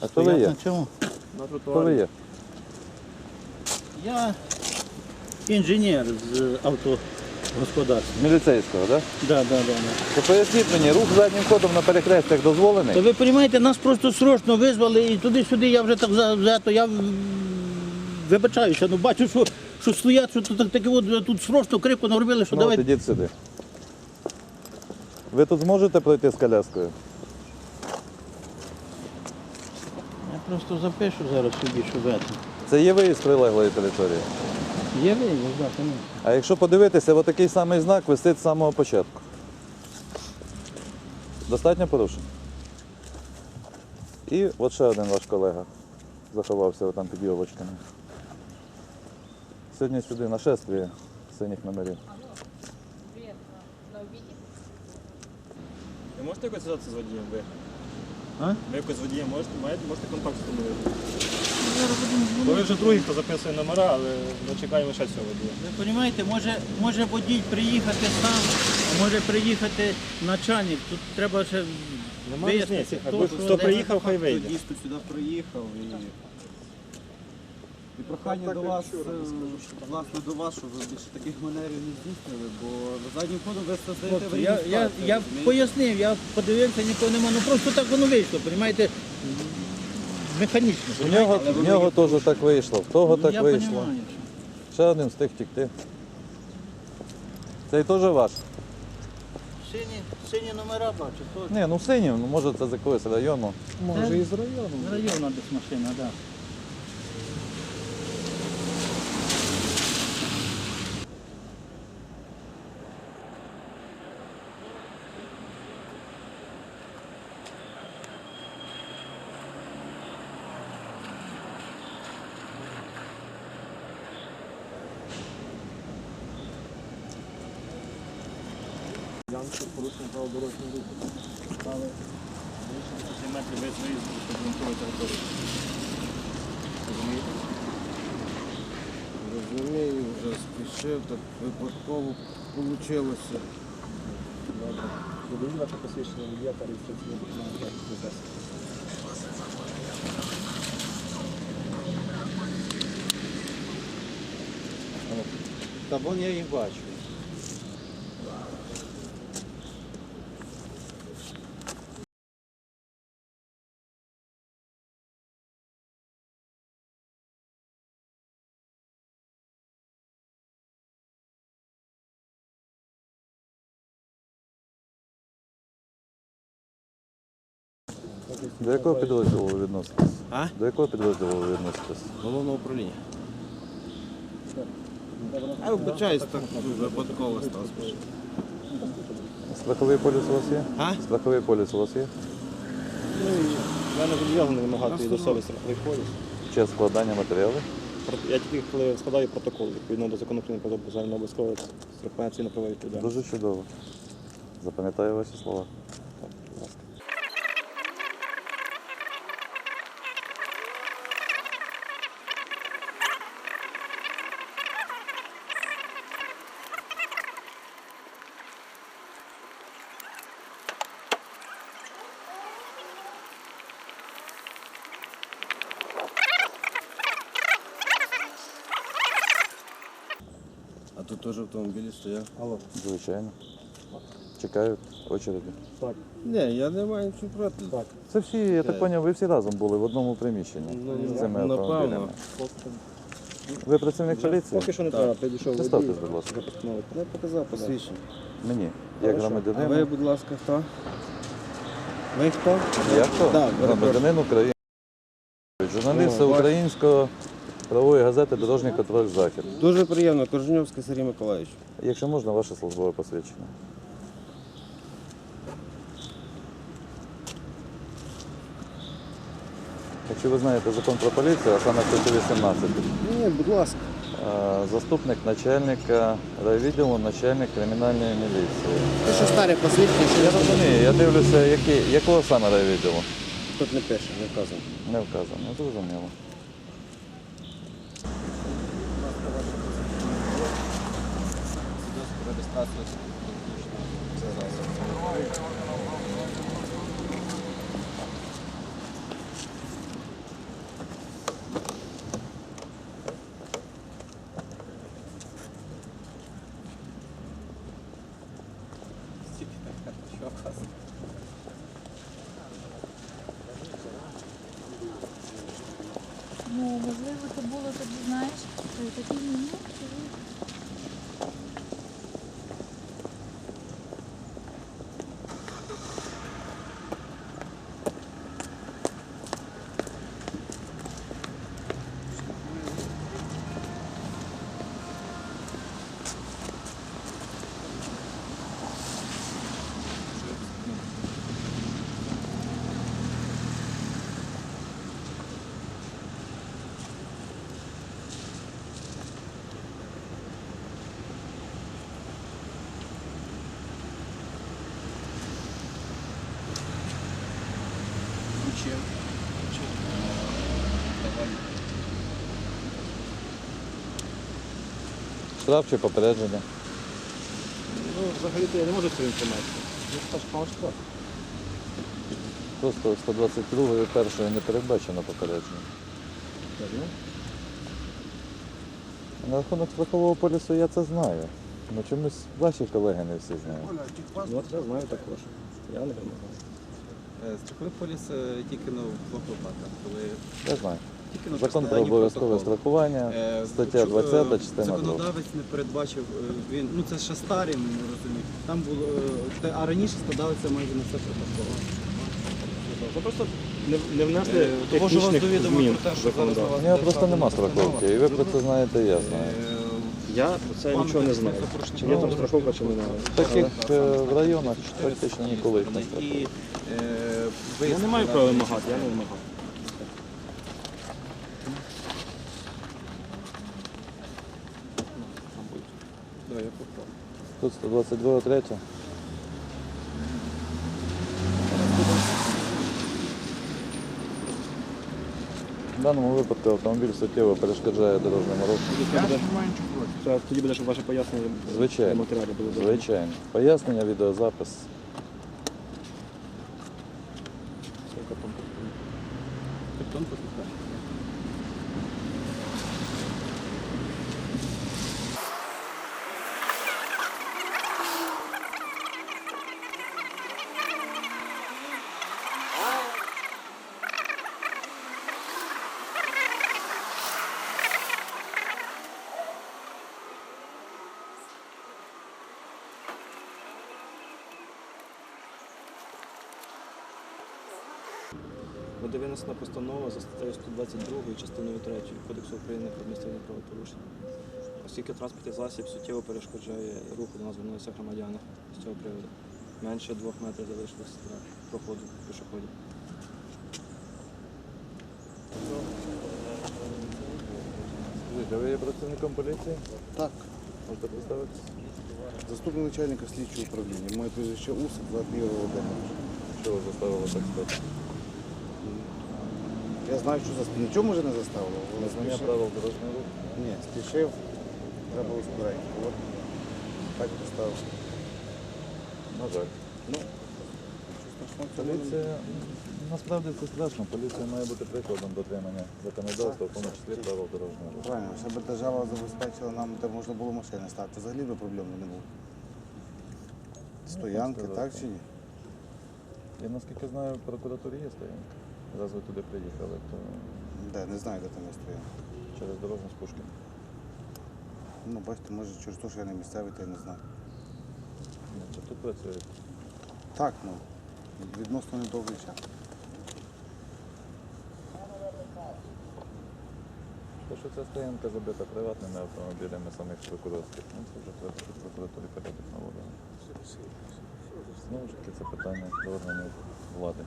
А хто ви є? чому? На Хто ви тротуарі. є? Я інженер з автогосподарства. Міліцейського, так? Да, да, да, да. То поясніть мені, рух заднім ходом на перехрестях дозволений? То ви розумієте, нас просто срочно визвали і туди-сюди я вже так за, за то я м, вибачаюся, ну бачу, що, що стоять, що тут таке от тут срочно крику наробили, що Ну, от давайте. ідіть сюди. Ви тут зможете пройти з коляскою? Я просто запишу зараз собі, що в этом. Це є виїзд прилеглої території. Є виїзд, так, конечно. А якщо подивитися, от такий самий знак висить з самого початку. Достатньо порушень? І от ще один ваш колега заховався там під йолочками. Сьогодні сюди нашествие синіх номерів. Ви можете якось зв'язатися з водієм? Ви? А? Ви якось водієм можете, маєте, можете контакт встановити? Бо ви вже другий, хто записує номера, але ми чекаємо ще цього водія. Ви розумієте, може, може водій приїхати сам, а може приїхати начальник. Тут треба ще Немає вияснити, різниці. хто, хто де. приїхав, хай вийде. Дійсно сюди приїхав і, і прохання до вас, е, власне, до вас, щоб ви більше таких манерів не здійснили, бо заднім ходом ви создаєте Хлопці, я, я, я пояснив, я подивився, нікого нема. Ну просто так воно вийшло, розумієте, механічно. У нього, в нього теж так вийшло, в того Ну, так я вийшло. розумію. Ще один встиг тікти. Цей теж ваш? Сині, сині номера бачу, теж. Ні, ну синій, ну може це з якогось району. Може із району. Районна десь машина, так. Да. Янку порушення правил дорожнього руху. Стали більше 10 метрів весь виїзд з прибудинкової території. Розумієте? Розумію, вже спішив, так випадково вийшло. Добре. Додаю ваше посвідчення водія та реєстраційний документ. Та вон я їх бачу. До якого підрозділу ви відноситесь? А? До якого підрозділу ви відноситесь? Головного управління. А вибачаюсь, так випадково став спішив. Страховий поліс у вас є? А? Страховий поліс у вас є? Ну, я не зобов'язаний вимагати від особи страховий поліс. Чи складання матеріалів? Я тільки коли складаю протокол відповідно до закону України про обов'язкове обов'язкове страхування цінно правової відповідальності. Дуже чудово. Запам'ятаю ваші слова. Тут теж автомобілі стояв. Алло. Звичайно. Чекають очереді. Так, Ні, я не маю нічого проти. так. Це всі, я так зрозумів, ви всі разом були в одному приміщенні Ну, з цими напевно. автомобілями. Ви працівник поліції? поки що не треба, підійшов Представтесь, будь ласка. Не показав посвідчення. Мені, як. А ви, будь ласка, хто? Ви хто? Я хто? Да, Громадянин України. Журналіст О, бачу. української правової газети Дорожній контроль захід. Дуже приємно, Корженьовський Сергій Миколаївич. Якщо можна, ваше службове посвідчення. Якщо ви знаєте закон про поліцію, а саме статтю 18, Ні, будь ласка. заступник начальника райвідділу, начальник кримінальної міліції. Це що старе посвідчення, що Я розумію, я дивлюся, які, якого саме райвідділу. тут не пише, не вказано. Не вказано, зрозуміло. реєстрацію технічного засобу. Ну, можливо, це було тоді, знаєш, такі мінімум. Штраф чи попередження? Ну, взагалі-то я не можу цю інформацію. Ну, це ж вам штраф. Просто 122 першої не передбачено попередження. На рахунок страхового полісу я це знаю. Ну чомусь ваші колеги не всі знають. Ну, от я знаю також. Я не вимагаю. Е, Страховий поліс е, тільки ну, в двох випадках, коли Я знаю. Тільки Закон про обов'язкове страхування, Е, стаття 20, е, частина 2. Законодавець не передбачив, е, він, ну це ще старий, ми не розуміємо. Там було, е, те- а раніше складалося майже на все протокол. Ви просто не, не внесли Е, того, що вас технічних довідомо змін про те, що в законодавство. зараз У нього просто нема страховки, і ви про це знаєте, я знаю. Я про це Вам нічого не знаю. запрошено. Чи є там страховка, чи немає. Таких е, в районах практично ніколи їх не страхують. Я не маю права вимагати, я не вимагаю. Давай, я попробую. Тут 122 третя. В даному випадку автомобіль суттєво перешкоджає дорожньому руху. Це тоді буде, щоб ваше пояснення Звичайно. матеріалі було. добре. Звичайно. Пояснення, відеозапис. Скільки там? Картон послухай. Буде винесена постанова за статтею 122 частиною 3 Кодексу України про адміністративне правопорушення. Оскільки транспортний засіб суттєво перешкоджає руху до нас звернулися громадяни з цього приводу. Менше двох метрів залишилось для проходу пішоходів. Скажіть, а ви є працівником поліції? Так, Можете представитися? заступник начальника слідчого управління. Моє прізвище Ігор Володимирович. Що ви заставили так стати? Я знаю, що за нічого може не заставило. але Незнання спішив. правил дорожнього руху. Ні, спішив, треба було скоренько. От так поставив. На жаль. Ну. Поліція, насправді це страшно. Поліція має бути прикладом дотримання законодавства, в тому числі правил дорожнього руху. Правильно, щоб держава забезпечила нам, де можна було машини стати. Взагалі би проблем не було. Стоянки, так чи ні? Я наскільки знаю, в прокуратурі є стоянка. Раз ви туди приїхали, то Де, не знаю, де там є стоянка. через дорожню спушки. Ну, бачите, може через те, що я не місцевий, то я не знаю. То тут працюють. Так, ну, відносно недовгий час. Те, що ця стоянка забита приватними автомобілями самих прокурорських, ну це вже треба, щоб прокуратурі порядок наводили. Знову ж таки, це питання до органів влади.